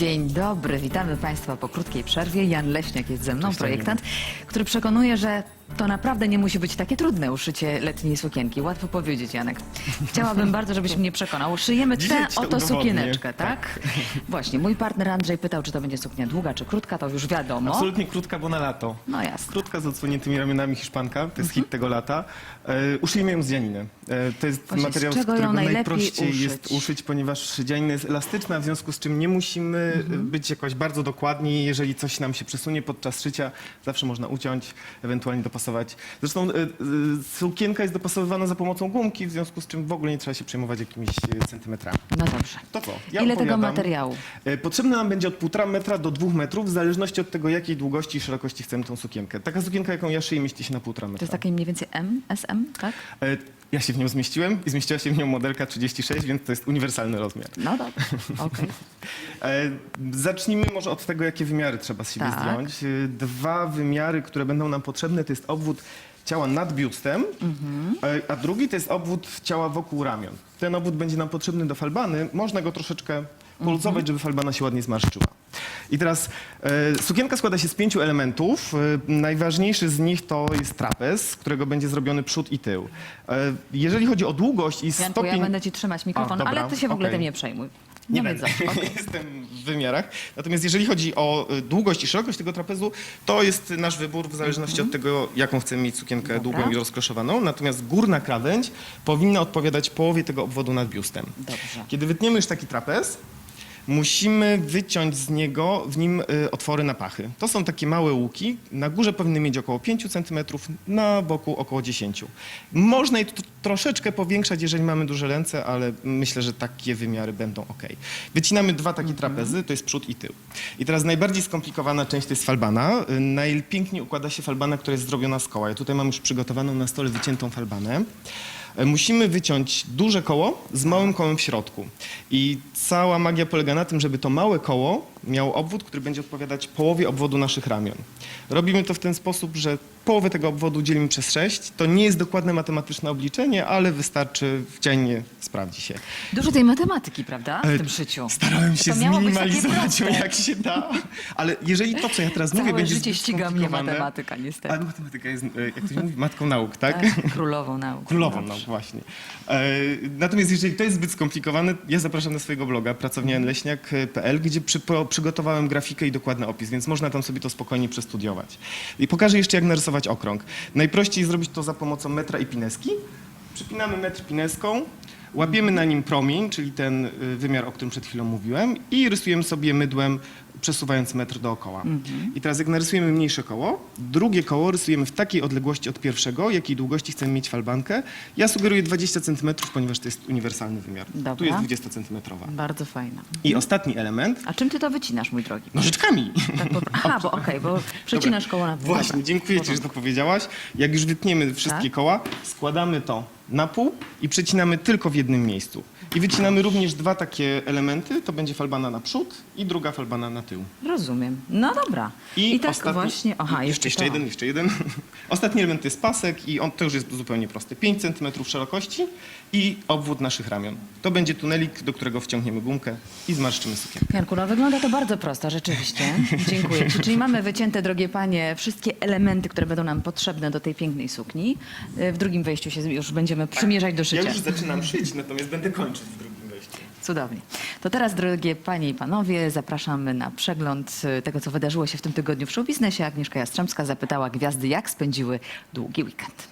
Dzień dobry, witamy Państwa po krótkiej przerwie. Jan Leśniak jest ze mną, Cześć, projektant, który przekonuje, że to naprawdę nie musi być takie trudne uszycie letniej sukienki. Łatwo powiedzieć, Janek. Chciałabym bardzo, żebyś mnie przekonał. Szyjemy tę Dzisiaj ci to oto udowodnię. sukieneczkę, tak? Właśnie, mój partner Andrzej pytał, czy to będzie suknia długa, czy krótka, to już wiadomo. Absolutnie krótka, bo na lato. No jasne. Krótka z odsłoniętymi ramionami hiszpanka, to jest hit tego lata. E, uszyjmy ją z dzianiny. E, to jest Właśnie, z materiał, z, czego ją którego najlepiej najprościej uszyć? jest uszyć, ponieważ dzianina jest elastyczna, w związku z czym nie musimy e, być jakoś bardzo dokładni. Jeżeli coś nam się przesunie podczas szycia, zawsze można uciąć, ewentualnie dopasować. Zresztą e, e, sukienka jest dopasowywana za pomocą gumki, w związku z czym w ogóle nie trzeba się przejmować jakimiś e, centymetrami. No dobrze. To co? Ile tego materiału? Potrzebne nam będzie od 1,5 metra do 2 metrów, w zależności od tego, jakiej długości i szerokości chcemy tą sukienkę. Taka sukienka, jaką ja szyję, mieści się na 1,5 metra. To jest takie mniej więcej M, SM, tak? Ja się w nią zmieściłem i zmieściła się w nią modelka 36, więc to jest uniwersalny rozmiar. No dobrze, okej. E, Zacznijmy może od tego, jakie wymiary trzeba z siebie Tak. zdjąć. E, Dwa wymiary, które będą nam potrzebne, to jest obwód ciała nad biustem, e, a drugi to jest obwód ciała wokół ramion. Ten obwód będzie nam potrzebny do falbany. Można go troszeczkę poluzować, żeby falbana się ładnie zmarszczyła. I teraz e, sukienka składa się z pięciu elementów. E, najważniejszy z nich to jest trapez, z którego będzie zrobiony przód i tył. E, jeżeli chodzi o długość i Janku, stopień... ja będę ci trzymać mikrofon, A, dobra, ale ty się w ogóle okej. tym nie przejmuj. Nie będę. Jestem w wymiarach. Natomiast jeżeli chodzi o y, długość i szerokość tego trapezu, to jest nasz wybór w zależności od tego, jaką chcemy mieć sukienkę Mhm. Dobra. długą i rozkroszowaną. Natomiast górna krawędź powinna odpowiadać połowie tego obwodu nad biustem. Dobrze. Kiedy wytniemy już taki trapez, musimy wyciąć z niego w nim y, otwory na pachy. To są takie małe łuki. Na górze powinny mieć około 5 cm, na boku około 10. Można je troszeczkę powiększać, jeżeli mamy duże ręce, ale myślę, że takie wymiary będą ok. Wycinamy dwa takie trapezy, to jest przód i tył. I teraz najbardziej skomplikowana część to jest falbana. Y, Najpiękniej układa się falbana, która jest zrobiona z koła. Ja tutaj mam już przygotowaną na stole wyciętą falbanę. E, Musimy wyciąć duże koło z małym kołem w środku. I cała magia polega na tym, żeby to małe koło miało obwód, który będzie odpowiadać połowie obwodu naszych ramion. Robimy to w ten sposób, że połowę tego obwodu dzielimy przez 6. To nie jest dokładne matematyczne obliczenie, ale wystarczy w dziennie sprawdzi się. Dużo tej matematyki, prawda? W tym szyciu. Starałem się zminimalizować ją jak się da, ale jeżeli to, co ja teraz mówię, Całe będzie życie ściga mnie matematyka, niestety. Ale matematyka jest, e, jak to się mówi, matką nauk, tak? Tak, królową nauk. Królową nauk, właśnie. E, natomiast jeżeli to jest zbyt skomplikowane, ja zapraszam na swojego bloga pracownianleśniak.pl, gdzie przy, przygotowałem grafikę i dokładny opis, więc można tam sobie to spokojnie przestudiować. I pokażę jeszcze, jak narysować okrąg. Najprościej zrobić to za pomocą metra i pineski. Przypinamy metr pineską, łapiemy na nim promień, czyli ten y, wymiar, o którym przed chwilą mówiłem i rysujemy sobie mydłem, przesuwając metr dookoła. I teraz jak narysujemy mniejsze koło, drugie koło rysujemy w takiej odległości od pierwszego, jakiej długości chcemy mieć falbankę. Ja sugeruję 20 cm, ponieważ to jest uniwersalny wymiar. Dobra. Tu jest 20 cm. Bardzo fajna. I ostatni element, A czym ty to wycinasz, mój drogi? nożyczkami. Tak po... Aha, bo okej, bo przecinasz koło na Właśnie, Dobra. dziękuję Ci, że to powiedziałaś. Jak już wytniemy wszystkie Tak. koła, składamy to na pół i przecinamy tylko w jednym miejscu. I wycinamy również dwa takie elementy, to będzie falbana na przód i druga falbana na tył. Rozumiem. No dobra. I, tak ostatni- właśnie. Aha, i jeszcze, jeszcze, to. jeden, jeszcze jeden. Ostatni element to jest pasek i on to już jest zupełnie prosty. 5 cm szerokości i obwód naszych ramion. To będzie tunelik, do którego wciągniemy gumkę i zmarszczymy sukienkę. Janku, no wygląda to bardzo prosto, rzeczywiście. Dziękuję Ci. Czyli mamy wycięte, drogie panie, wszystkie elementy, które będą nam potrzebne do tej pięknej sukni. Y, W drugim wejściu się już będziemy przymierzać do Ja już zaczynam szyć, natomiast będę kończyć w drugim wejściu. Cudownie. To teraz, drogie panie i panowie, zapraszamy na przegląd y, tego, co wydarzyło się w tym tygodniu w showbiznesie. Agnieszka Jastrzębska zapytała gwiazdy, jak spędziły długi weekend.